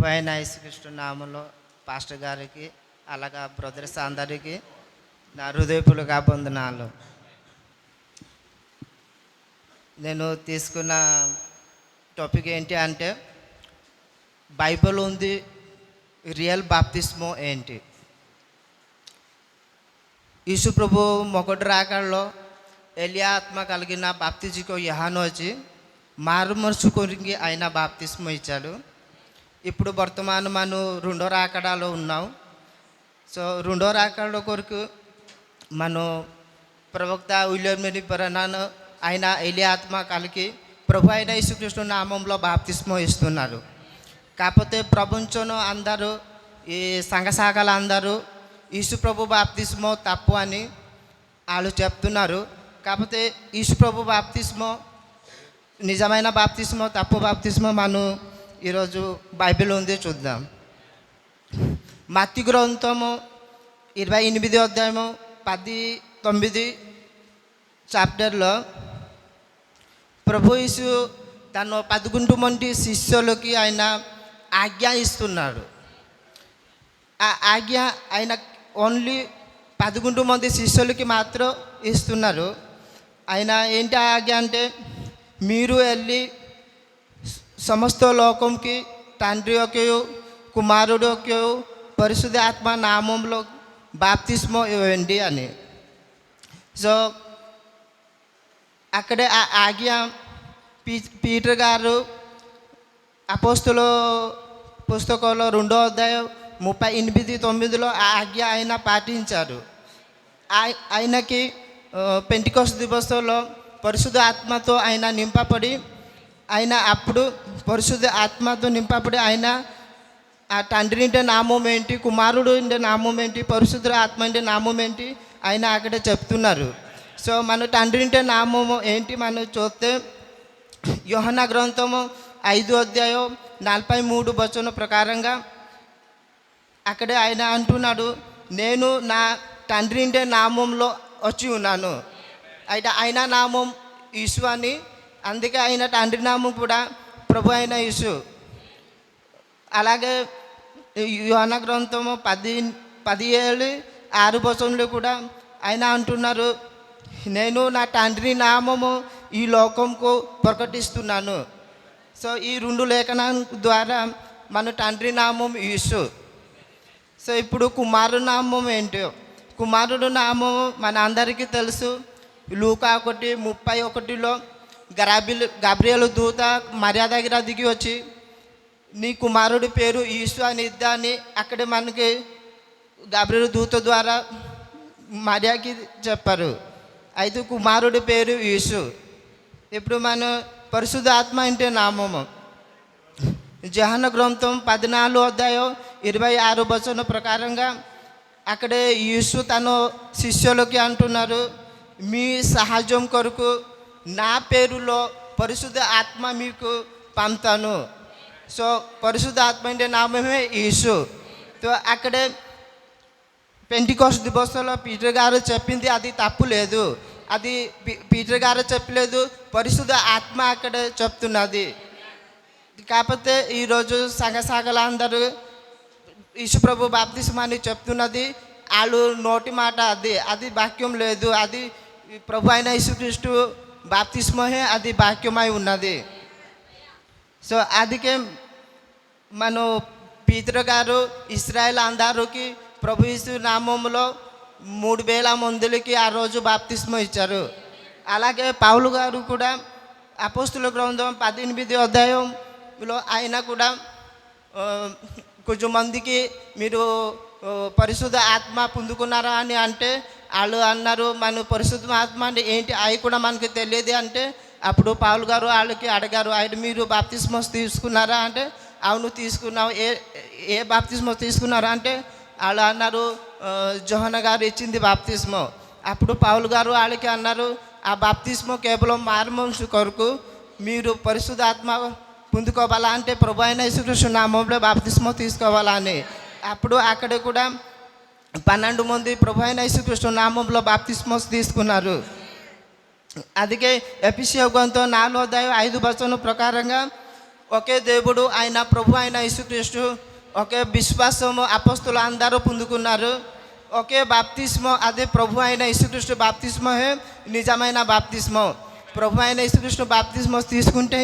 ప్రభు యేసుకృష్ణ నామంలో పాస్టర్ గారికి అలాగా బ్రదర్స్ అందరికీ నా హృదయపులుగా పొందనాలు నేను తీసుకున్న టాపిక్ ఏంటి అంటే బైబిల్ ఉంది రియల్ బాప్తిస్మో ఏంటి? యేసు ప్రభు మొకటి రాకల్లో ఎలియా ఆత్మ కలిగిన బాప్తిజీకో యహాను వచ్చి మారు ఆయన బాప్తిస్మో ఇచ్చాడు. ఇప్పుడు వర్తమానం మనం రెండో రాకడాలో ఉన్నాం. సో రెండో రాకడ కొరకు మనం ప్రవక్త విలియమని పరనాను ఆయన ఎలి ఆత్మ ప్రభు అయిన యేసుకృష్ణు నామంలో బాప్తిస్మ ఇస్తున్నారు. కాకపోతే ప్రపంచంలో అందరూ ఈ సంఘసాగలు అందరూ యేసు ప్రభు బాప్తిస్మో తప్పు అని వాళ్ళు చెప్తున్నారు. కాకపోతే యేసు ప్రభు బాప్తిస్మో నిజమైన బాప్తిస్మో తప్పు బాప్తిస్మో మనం ఈరోజు బైబిల్ ఉంది చూద్దాం. మత్తి గ్రంథము ఇరవై ఎనిమిది అధ్యాయము పది తొమ్మిది చాప్టర్లో ప్రభు యేసు తను పదకొండు మంది శిష్యులకి ఆయన ఆజ్ఞ ఇస్తున్నాడు. ఆ ఆజ్ఞ ఆయన ఓన్లీ పదకొండు మంది శిష్యులకి మాత్రం ఇస్తున్నారు. ఆయన ఏంటి ఆజ్ఞ అంటే మీరు వెళ్ళి సమస్త లోకంకి తండ్రి యొక్క కుమారుడు యొక్క పరిశుద్ధ ఆత్మ నామంలో బాప్తిస్మో ఇవ్వండి అని. సో అక్కడే ఆ ఆజ్ఞ పీ పీటర్ గారు అపోస్తులు పుస్తకంలో రెండో అధ్యాయం ముప్పై ఎనిమిది తొమ్మిదిలో ఆ ఆజ్ఞ ఆయన పాటించారు. ఆయనకి పెంటికోస్ దివసంలో పరిశుద్ధ ఆత్మతో ఆయన నింపబడి ఆయన అప్పుడు పరిశుద్ధ ఆత్మతో నింపబడి ఆయన ఆ తండ్రి అంటే నామం ఏంటి కుమారుడు అంటే నామం ఏంటి పరిశుద్ధ ఆత్మ అంటే నామం ఏంటి ఆయన అక్కడ చెప్తున్నారు. సో మన తండ్రి అంటే నామము ఏంటి మనం చూస్తే యోహన గ్రంథము ఐదు అధ్యాయం నలభై మూడు వచన ప్రకారంగా అక్కడే ఆయన అంటున్నాడు నేను నా తండ్రి అంటే నామంలో వచ్చి ఉన్నాను. అయితే ఆయన నామం యేసు అని అందుకే ఆయన తండ్రి నామం కూడా ప్రభు అయిన యేసు. అలాగే యోన గ్రంథము పది పది ఏళ్ళు ఆరు వచనంలో కూడా ఆయన అంటున్నారు నేను నా తండ్రి నామము ఈ లోకంకు ప్రకటిస్తున్నాను. సో ఈ రెండు లేఖనం ద్వారా మన తండ్రి నామం యేసు. సో ఇప్పుడు కుమారుడు నామం ఏంటో? కుమారుడు నామం మన అందరికీ తెలుసు. లూకా ఒకటి ముప్పై ఒకటిలో గరాబిల్ గబ్రియలు దూత మర్యాద దగ్గర దిగి వచ్చి నీ కుమారుడి పేరు ఈసు అని ఇద్దాని అక్కడ మనకి గాబ్రియలు దూత ద్వారా మర్యాకి చెప్పారు. అయితే కుమారుడి పేరు యేసు ఇప్పుడు మన పరిశుద్ధ ఆత్మ అంటే నామము. జహన గ్రంథం పద్నాలుగు అధ్యాయం ఇరవై ఆరు వచనం ప్రకారంగా అక్కడే యేసు తన శిష్యులకి అంటున్నారు మీ సహజం కొరకు నా పేరులో పరిశుద్ధ ఆత్మ మీకు పంపుతాను. సో పరిశుద్ధ ఆత్మ అంటే నామమే యేసు. సో అక్కడే పెంటికోస్ దివసంలో పీటర్ గారు చెప్పింది అది తప్పు లేదు. అది పీటర్ గారు చెప్పలేదు పరిశుద్ధ ఆత్మ అక్కడ చెప్తున్నది. కాకపోతే ఈరోజు సంఘసాగలందరూ ఈశుప్రభు బాప్తిస్మాని చెప్తున్నది వాళ్ళు నోటి మాట అది అది వాక్యం లేదు అది ప్రభు అయిన యేసుక్రీస్తు బాప్తిస్మోహే అది వాక్యమై ఉన్నది సో అందుకే మన పీతరు గారు ఇస్రాయల్ అందరికి ప్రభు ఇసు నామంలో మూడు వేల మందులకి ఆ రోజు బాప్తిస్మ ఇచ్చారు అలాగే పావులు గారు కూడా అపోస్తుల గ్రంథం పద్దెనిమిది అధ్యాయంలో ఆయన కూడా కొంచెం మందికి మీరు పరిశుద్ధ ఆత్మ పొందుకున్నారా అని అంటే వాళ్ళు అన్నారు మన పరిశుద్ధ ఆత్మ అంటే ఏంటి? అవి కూడా మనకు తెలియదు అంటే అప్పుడు పావులు గారు వాళ్ళకి అడిగారు ఆయన మీరు బాప్తిస్మస్ తీసుకున్నారా అంటే? అవును తీసుకున్నావు ఏ ఏ బాప్తిస్మో తీసుకున్నారా అంటే? వాళ్ళు అన్నారు జోహన గారు ఇచ్చింది బాప్తిస్మో. అప్పుడు పావులు గారు వాళ్ళకి అన్నారు ఆ బాప్తిస్మో కేవలం మారుమంశు కొరకు మీరు పరిశుద్ధ ఆత్మ పొందుకోవాలా అంటే ప్రభు అయిన యేసుకృష్ణ నామంలో బాప్తిస్మో తీసుకోవాలా అని. అప్పుడు అక్కడ కూడా పన్నెండు మంది ప్రభు అయిన యేసుకృష్ణ నామంలో బాప్తిస్మోస్ తీసుకున్నారు. అందుకే ఎపిసియోగంతో నాలుగో అధ్యాయం ఐదు వచనం ప్రకారంగా ఒకే దేవుడు ఆయన ప్రభు అయిన యేసుక్రీస్తు ఒకే విశ్వాసము అపస్తులు అందరూ పొందుకున్నారు. ఒకే బాప్తిస్మో అదే ప్రభు అయిన యేసుక్రీస్తు బాప్తిస్మోహే నిజమైన బాప్తిస్మో. ప్రభు అయిన యేసుక్రీస్తు బాప్తిస్మో తీసుకుంటే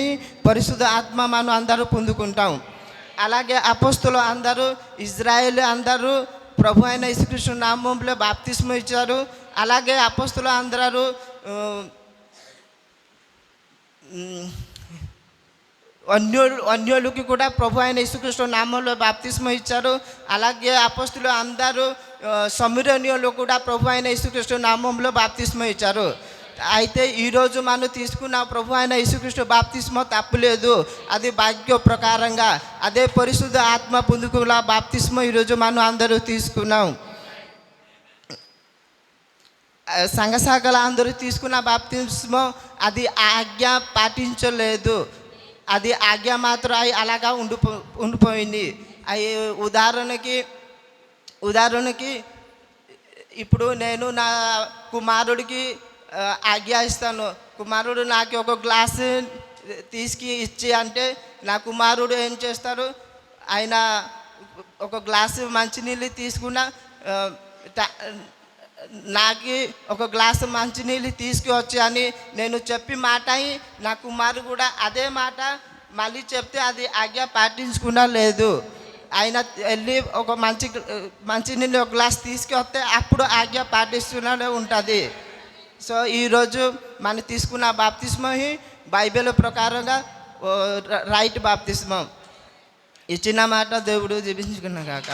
పరిశుద్ధ ఆత్మ మనం అందరూ పొందుకుంటాం. అలాగే అపస్తులు అందరూ ఇజ్రాయేల్ అందరూ ప్రభు అయిన యేసుకృష్ణ నామంలో బాప్తిస్మ ఇచ్చారు అలాగే అపస్తులు అందరూ ఆ, ఉమ్, అన్యులు అన్యులకి కూడా ప్రభు అయిన యేసుకృష్ణ నామంలో బాప్తిస్మ ఇచ్చారు అలాగే అపస్తులు అందరూ ఆ, సమీరణ్యులు కూడా ప్రభు అయిన యేసుకృష్ణ నామంలో బాప్తిస్మ ఇచ్చారు అయితే ఈరోజు మనం తీసుకున్న ప్రభు అయిన యేసుకృష్ణ బాప్తిస్మ తప్పులేదు. అది భాగ్య ప్రకారంగా అదే పరిశుద్ధ ఆత్మ పుందుకుల బాప్తిస్మ ఈరోజు మనం అందరూ తీసుకున్నాం. సంఘసాగల అందరూ తీసుకున్న బాప్తిస్మ అది ఆజ్ఞ పాటించలేదు. అది ఆజ్ఞ మాత్రం అయి అలాగా ఉండిపో ఉండిపోయింది. అవి ఉదాహరణకి ఉదాహరణకి ఇప్పుడు నేను నా కుమారుడికి ఆజ్ఞ ఇస్తాను. కుమారుడు నాకు ఒక గ్లాసు తీసుకు ఇచ్చి అంటే నా కుమారుడు ఏం చేస్తారు? ఆయన ఒక గ్లాసు మంచినీళ్ళు తీసుకున్న ట- నాకు ఒక గ్లాసు మంచినీళ్ళు తీసుకువచ్చి అని నేను చెప్పి మాట అయి నా కుమారు కూడా అదే మాట మళ్ళీ చెప్తే అది ఆజ్ఞ పాటించుకున్నా లేదు. ఆయన వెళ్ళి ఒక మంచి మంచినీళ్ళు ఒక గ్లాస్ తీసుకువస్తే అప్పుడు ఆజ్ఞ పాటిస్తూనే ఉంటుంది. సో ఈరోజు మనం తీసుకున్న బాప్తిస్మం బైబిల్ ప్రకారంగా రైట్ బాప్తిస్మం. ఇచ్చిన మాట దేవుడు జీవించుకున్నా కాక.